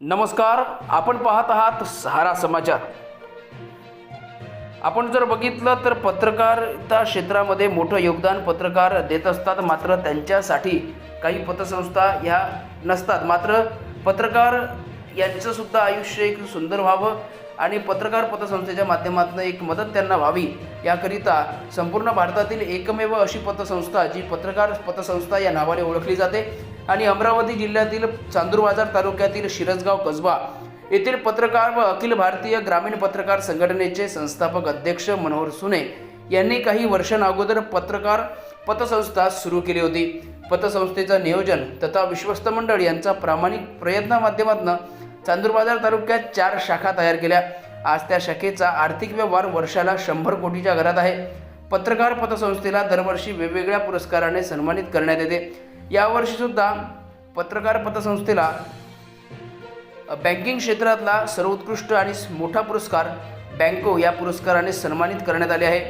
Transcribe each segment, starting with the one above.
नमस्कार आपण पाहत आहात सहारा समाचार. आपण जर बघितलं तर पत्रकारिता क्षेत्रामध्ये मोठं योगदान पत्रकार देत असतात मात्र त्यांच्यासाठी काही पतसंस्था ह्या नसतात. मात्र पत्रकार यांचंसुद्धा आयुष्य एक सुंदर व्हावं आणि पत्रकार पतसंस्थेच्या माध्यमातून एक मदत त्यांना व्हावी याकरिता संपूर्ण भारतातील एकमेव अशी पतसंस्था जी पत्रकार पतसंस्था या नावाने ओळखली जाते. आणि अमरावती जिल्ह्यातील चांदूरबाजार तालुक्यातील शिरसगाव कसबा येथील पत्रकार व अखिल भारतीय ग्रामीण पत्रकार संघटनेचे संस्थापक अध्यक्ष मनोहर सुने यांनी काही वर्षांअगोदर पत्रकार पतसंस्था सुरू केली होती. पतसंस्थेचं नियोजन तथा विश्वस्त मंडळ यांचा प्रामाणिक प्रयत्ना माध्यमातून चांदूरबाजार तालुक्यात चार शाखा तयार केल्या. आज त्या शाखेचा आर्थिक व्यवहार वर्षाला शंभर कोटीच्या घरात आहे. पत्रकार पतसंस्थेला दरवर्षी वेगवेगळ्या पुरस्काराने सन्मानित करण्यात येते. यावर्षीसुद्धा पत्रकार पतसंस्थेला बँकिंग क्षेत्रातला सर्वोत्कृष्ट आणि मोठा पुरस्कार बँको या पुरस्काराने सन्मानित करण्यात आले आहे.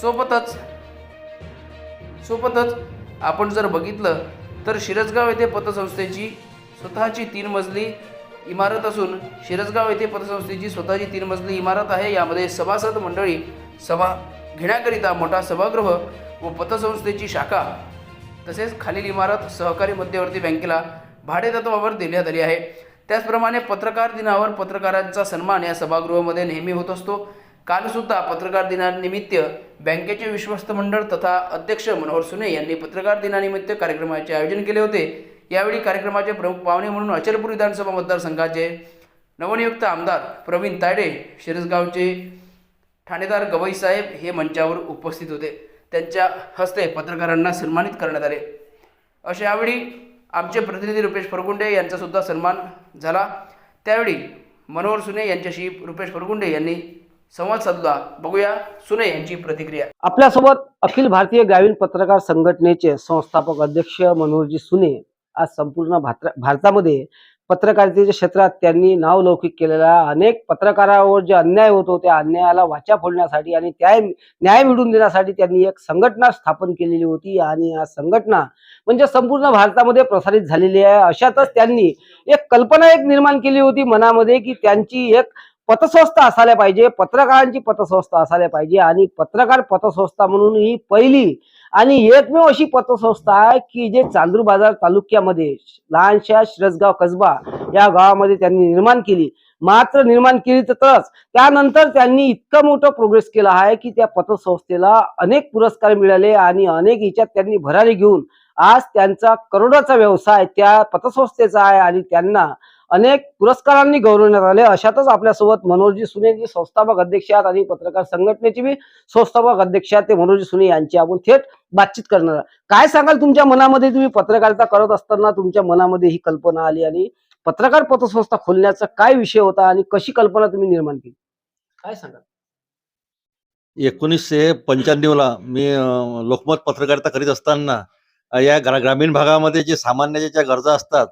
सोबतच सोबतच आपण जर बघितलं तर शिरसगाव येथे पतसंस्थेची स्वतःची तीन मजली इमारत असून शिरसगाव येथे पतसंस्थेची स्वतःची तीन मजली इमारत आहे. यामध्ये सभासद मंडळी सभा घेण्याकरिता मोठा सभागृह व पतसंस्थेची शाखा तसेच खालील इमारत सहकारी मध्यवर्ती बँकेला भाडेतत्वावर देण्यात आली आहे. त्याचप्रमाणे पत्रकार दिनावर पत्रकारांचा सन्मान या सभागृहामध्ये नेहमी होत असतो. कालसुद्धा पत्रकार दिनानिमित्त बँकेचे विश्वस्त मंडळ तथा अध्यक्ष मनोहर सुने यांनी पत्रकार दिनानिमित्त कार्यक्रमाचे आयोजन केले होते. यावेळी कार्यक्रमाचे प्रमुख पाहुणे म्हणून अचलपूर विधानसभा मतदारसंघाचे नवनियुक्त आमदार प्रवीण तायडे शिरसगावचे ठाणेदार गवई साहेब हे मंचावर उपस्थित होते. त्यांच्या हस्ते पत्रकारांना सन्मानित करण्यात आले. अशा यावेळी आमचे प्रतिनिधी रुपेश फरगुंडे यांचासुद्धा सन्मान झाला. त्यावेळी मनोहर सुने यांच्याशी रुपेश फरगुंडे यांनी संवाद साधला. बघूया सुने यांची प्रतिक्रिया. आपल्यासोबत अखिल भारतीय ग्रामीण पत्रकार संघटनेचे संस्थापक अध्यक्ष मनोहरजी सुने आज संपूर्ण भारतामध्ये पत्रकारितेच्या क्षेत्रात त्यांनी नावलौकिक केलेला अनेक पत्रकारावर जे अन्याय होतो त्या अन्यायाला वाचा फोडण्यासाठी आणि त्या न्याय मिळवून देण्यासाठी त्यांनी एक संघटना स्थापन केलेली होती. आणि या संघटना म्हणजे संपूर्ण भारतामध्ये प्रसारित झालेली आहे. अशातच त्यांनी एक कल्पना एक निर्माण केली होती मनामध्ये की त्यांची एक पतसंस्था असायला पाहिजे पत्रकारांची पतसंस्था असायला पाहिजे आणि पत्रकार पतसंस्था म्हणून ही पहिली आणि एकमेव अशी पतसंस्था आहे की जे चांदूर बाजार तालुक्यामध्ये लहानशा शिरसगाव कसबा या गावामध्ये त्यांनी निर्माण केली. मात्र निर्माण केली तरच. त्यानंतर त्यांनी इतकं मोठं प्रोग्रेस केला आहे की त्या पतसंस्थेला अनेक पुरस्कार मिळाले आणि अनेक याच्यात त्यांनी भरारी घेऊन आज त्यांचा करोडाचा व्यवसाय त्या पतसंस्थेचा आहे आणि त्यांना अनेक पुरस्कारांनी गौरवण्यात आले. अशातच आपल्यासोबत मनोजी सुने जी संस्थापक अध्यक्ष आहेत आणि पत्रकार संघटनेची बी संस्थापक अध्यक्ष आहेत ते मनोजी सुने यांची आपण थेट बातचीत करणार काय सांगाल तुमच्या मनामध्ये? तुम्ही पत्रकारिता करत असताना तुमच्या मनामध्ये ही कल्पना आली आणि पत्रकार पतसंस्था खोलण्याचा काय विषय होता आणि कशी कल्पना तुम्ही निर्माण केली? काय सांगाल? एकोणीसशे पंच्याण्णवला मी लोकमत पत्रकारिता करीत असताना या ग्रा ग्रामीण भागामध्ये जे सामान्याच्या ज्या गरजा असतात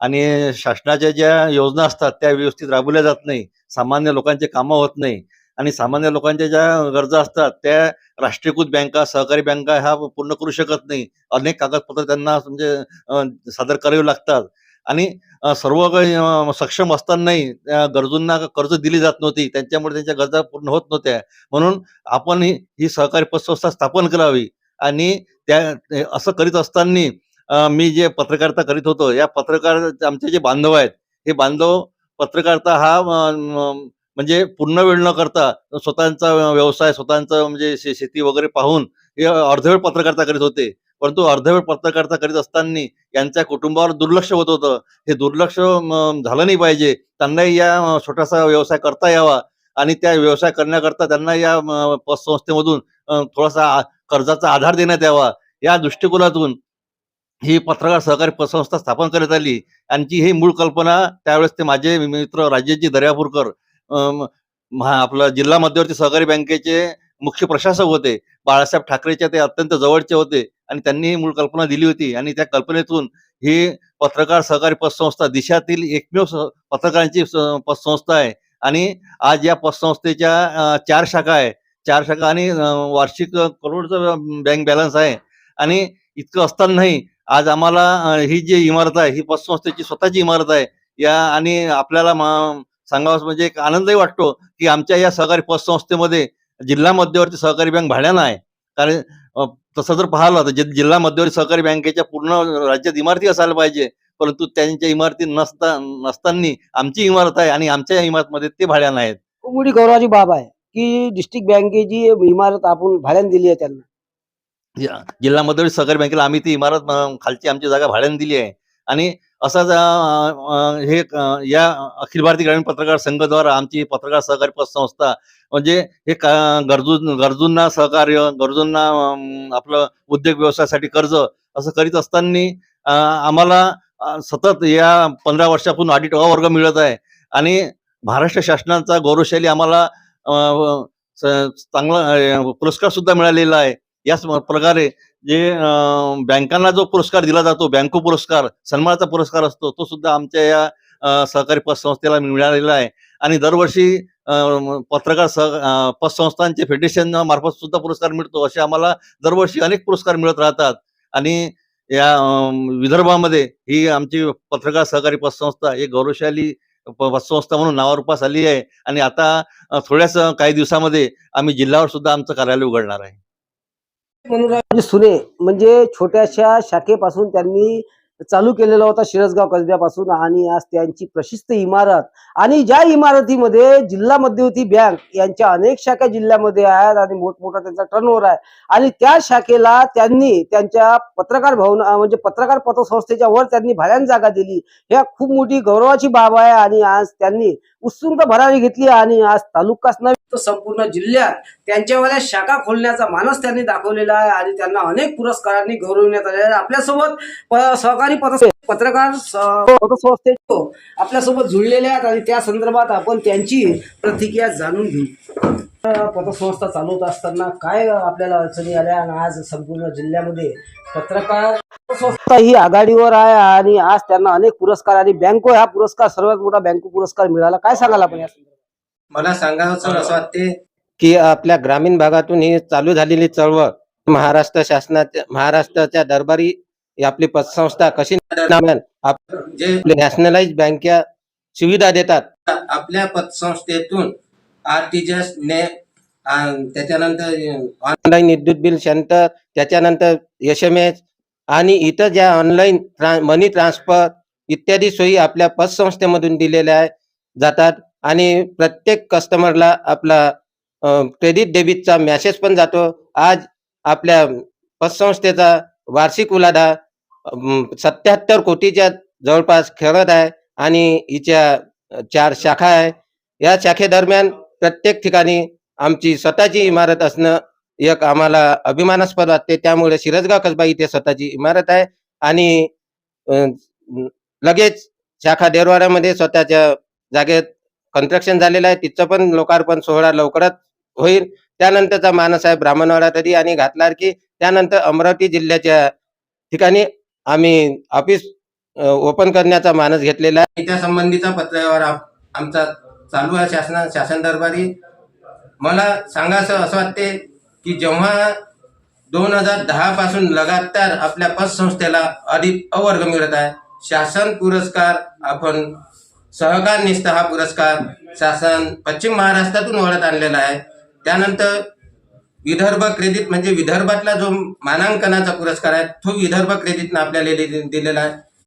आणि शासनाच्या ज्या योजना असतात त्या व्यवस्थित राबवल्या जात नाही. सामान्य लोकांचे कामं होत नाही. आणि सामान्य लोकांच्या ज्या गरजा असतात त्या राष्ट्रीयकृत बँका सहकारी बँका ह्या पूर्ण करू शकत नाही. अनेक कागदपत्र त्यांना म्हणजे सादर करावी लागतात. आणि सर्व काही सक्षम असतानाही त्या गरजूंना कर्ज दिली जात नव्हती. त्यांच्यामुळे त्यांच्या गरजा पूर्ण होत नव्हत्या. म्हणून आपण ही सहकारी पतसंस्था स्थापन करावी. आणि त्या असं करीत असताना मी जे पत्रकारिता करीत होतो या पत्रकार आमचे जे बांधव आहेत हे बांधव पत्रकारिता हा म्हणजे पूर्ण वेळ न करता स्वतःचा व्यवसाय स्वतःचा म्हणजे शे- शेती वगैरे पाहून हे अर्धवेळ पत्रकारिता करीत होते. परंतु अर्धवेळ पत्रकारिता करीत असताना यांच्या कुटुंबावर दुर्लक्ष होत होतं. हे दुर्लक्ष झालं नाही पाहिजे. त्यांनाही या छोटासा व्यवसाय करता यावा आणि त्या व्यवसाय करण्याकरता त्यांना या पतसंस्थेमधून थोडासा कर्जाचा आधार देण्यात यावा. या दृष्टिकोनातून ही पत्रकार सहकारी पतसंस्था स्थापन करण्यात आली. यांची ही मूळ कल्पना त्यावेळेस ते माझे मित्र राजेशजी दर्यापूरकर आपला महा जिल्हा मध्यवर्ती सहकारी बँकेचे मुख्य प्रशासक होते. बाळासाहेब ठाकरेच्या ते अत्यंत जवळचे होते आणि त्यांनी मूळ कल्पना दिली होती. आणि त्या कल्पनेतून ही पत्रकार सहकारी पतसंस्था देशातील एकमेव पत्रकारांची स- पतसंस्था आहे. आणि आज या पतसंस्थेच्या चार शाखा आहे. चार शाखा आणि वार्षिक करोडचं बँक बॅलन्स आहे. आणि इतकं असतानाही आज आम्हाला ही जी इमारत आहे ही पतसंस्थेची स्वतःची इमारत आहे या आणि आपल्याला सांगावं म्हणजे एक आनंदही वाटतो की आमच्या या सहकारी पतसंस्थेमध्ये जिल्हा मध्यवर्ती सहकारी बँक भाड्यानं आहे. कारण तसं जर पाहिलं तर जिल्हा मध्यवर्ती सहकारी बँकेच्या पूर्ण राज्यात इमारती असायला पाहिजे. परंतु त्यांच्या इमारती नसता नसताना आमची इमारत आहे आणि आमच्या इमारतमध्ये ते भाड्यानं आहेत. खूप मोठी गौरवाची बाब आहे की डिस्ट्रिक्ट बँकेची इमारत आपण भाड्याने दिली आहे त्यांना. जिल्हा मध्यवर्ती सहकारी बँकेला आम्ही ती इमारत खालची आमची जागा भाड्याने दिली आहे. आणि असाच हे या अखिल भारतीय ग्रामीण पत्रकार संघद्वारा आमची पत्रकार सहकारी पतसंस्था म्हणजे हे गरजू गरजूंना सहकार्य गरजूंना आपलं उद्योग व्यवसायासाठी कर्ज असं करीत असताना आम्हाला सतत या पंधरा वर्षापासून ऑडिट अ वर्ग मिळत आहे. आणि महाराष्ट्र शासनाचा गौरवशाली आम्हाला चांगला पुरस्कार सुद्धा मिळालेला आहे. याच प्रकारे जे बँकांना जो पुरस्कार दिला जातो बँको पुरस्कार सन्मानाचा पुरस्कार असतो तो सुद्धा आमच्या या सहकारी पतसंस्थेला मिळालेला आहे. आणि दरवर्षी पत्रकार सह पतसंस्थांचे फेडरेशन मार्फत सुद्धा पुरस्कार मिळतो असे आम्हाला दरवर्षी अनेक पुरस्कार मिळत राहतात. आणि या विदर्भामध्ये ही आमची पत्रकार सहकारी पतसंस्था एक गौरवशाली प- पतसंस्था म्हणून नावारूपास आली आहे. आणि आता थोड्याच काही दिवसामध्ये आम्ही जिल्ह्यावर सुद्धा आमचं कार्यालय उघडणार आहे. म्हणजे सुने म्हणजे छोट्याशा शाखेपासून त्यांनी चालू केलेला होता शिरसगाव कसब्यापासून आणि आज त्यांची प्रशिस्त इमारत आणि ज्या इमारतीमध्ये जिल्हा मध्यवर्ती बँक यांच्या अनेक शाखा जिल्ह्यामध्ये आहेत आणि मोठमोठा त्यांचा टर्नओव्हर आहे. आणि त्या शाखेला त्यांनी त्यांच्या पत्रकार भवन म्हणजे पत्रकार पतसंस्थेच्या वर त्यांनी भाड्यान जागा दिली. ह्या खूप मोठी गौरवाची बाब आहे आणि आज त्यांनी उत्सुकता भरारी घेतली आणि आज तालुकाच नव्हे तर संपूर्ण जिल्ह्यात त्यांच्यावाल्या शाखा खोलण्याचा मानस त्यांनी दाखवलेला आहे आणि त्यांना अनेक पुरस्कारांनी गौरवण्यात आले आहे. आपल्यासोबत सहकार पत्र पत्रकार स- पतसंस्थे आपल्यासोबत जुळलेले आहेत आणि त्या संदर्भात आपण त्यांची प्रतिक्रिया जाणून घेऊ. पतसंस्था चालवत असताना काय आपल्याला अडचणी आल्या आणि आज संपूर्ण जिल्ह्यामध्ये पत्रकार पतसंस्था ही आघाडीवर आहे आणि आज त्यांना अनेक पुरस्कार आणि बँको हा पुरस्कार सर्वात मोठा बँको पुरस्कार मिळाला. काय सांगाल आपण या संदर्भात? मला सांगावं असं वाटते की आपल्या ग्रामीण भागातून ही चालू झालेली चळवळ महाराष्ट्र शासनाच्या महाराष्ट्राच्या दरबारी ही आपली पतसंस्था कशी नॅशनलाइज बँका सुविधा देतात. आपल्या पतसंस्थेतून आरटीजीएस ने त्याच्यानंतर ऑनलाईन विद्युत बिल सेंटर त्याच्यानंतर एस एम एस आणि इतर ज्या ऑनलाईन मनी ट्रान्सफर इत्यादी सोयी आपल्या पतसंस्थेमधून दिलेल्या जातात. आणि प्रत्येक कस्टमरला आपला क्रेडिट डेबिटचा मेसेज पण जातो. आज आपल्या पतसंस्थेचा वार्षिक उलाढा सत्याहत्तर कोटीच्या जवळपास खेळत आहे आणि हिच्या चार शाखा आहे. या शाखेदरम्यान प्रत्येक ठिकाणी आमची स्वतःची इमारत असणं एक आम्हाला अभिमानास्पद वाटते. त्यामुळे शिरजगाव कसबा इथे स्वतःची इमारत आहे आणि लगेच शाखा देरवाड्यामध्ये स्वतःच्या जागेत कन्स्ट्रक्शन झालेलं आहे. तिचं पण लोकार्पण सोहळा लवकरच होईल. त्यानंतरचा मानस आहे ब्राह्मणवाडा तरी आणि घातलार की त्यानंतर अमरावती जिल्ह्याच्या ठिकाणी आम्ही ऑफिस ओपन करण्याचा मानस घेतलेला आहे. त्या संबंधीचा पत्रव्यवहार आमचा चालू आहे शासना शासन दरबारी. मला सांगायचं असं वाटते की जेव्हा दोन हजार दहा पासून लगातार आपल्या पतसंस्थेला अधिक अवर्ग मिळत आहे शासन पुरस्कार आपण सहकार निष्ठा हा पुरस्कार शासन पश्चिम महाराष्ट्रातून वळत आणलेला आहे. त्यानंतर विदर्भ क्रेडिट म्हणजे विदर्भातला जो मानांकनाचा पुरस्कार आहे तो विदर्भ क्रेडिटनं आपल्याला दिलेला आहे.